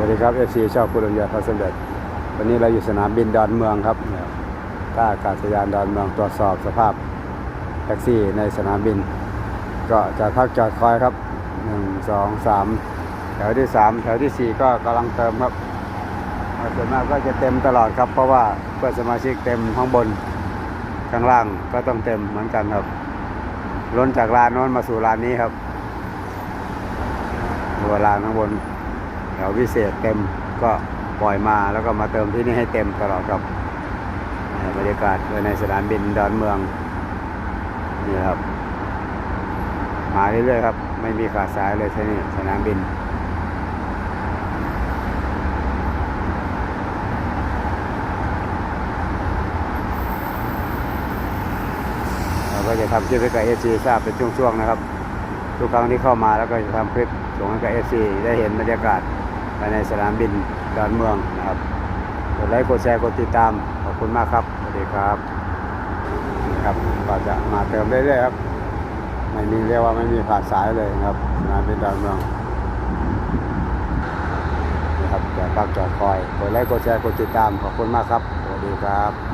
วัสดีครับเอฟซีชอบคุณลุงยาพระสมเด็จวันนี้เราอยู่สนามบินดอนเมืองครับท่าอากาศยานดอนเมืองตรวจสอบสภาพแท็กซี่ในสนามบิน ก็จะพักจอดคอยครับหนึ่งสองสามแถวที่สามแถวที่สี่ก็กำลังเติมครับส่วนมากก็จะเต็มตลอดครับ เพราะว่าเพื่อนสมาชิกเต็มข้างบนข้างล่างก็ต้องเต็มเหมือนกันครับ ล้นจากลานโน้นมาสู่ลานนี้ครับตัวลานข้างบน ถวพิเศษเต็มก็ปล่อยมาแล้วก็มาเติมที่นี่ให้เต็มตลอดครับบรรยากาศในสนามบินดอนเมืองนี่ครับมาเรื่อยๆครับ ไม่มีขาดสายเลยที่นี่สนามบินเราก็จะทำคลิปให้กับเอซีทราบเป็นช่วงๆนะครับ ทุกครั้งที่เข้ามาแล้วก็จะทำคลิปส่งให้กับเอซีได้เห็นบรรยากาศ ภายในสนามบินดอนเมืองนะครับกดไลค์กดแชร์กดติดตามขอบคุณมากครับสวัสดีครับครับก็จะมาเติมเรื่อยๆครับไม่มีเรียกว่าไม่มีขาดสายเลยครับสนามบินดอนเมืองนะครับจะปักจอดคอยกดไลค์กดแชร์กดติดตามขอบคุณมากครับสวัสดีครับ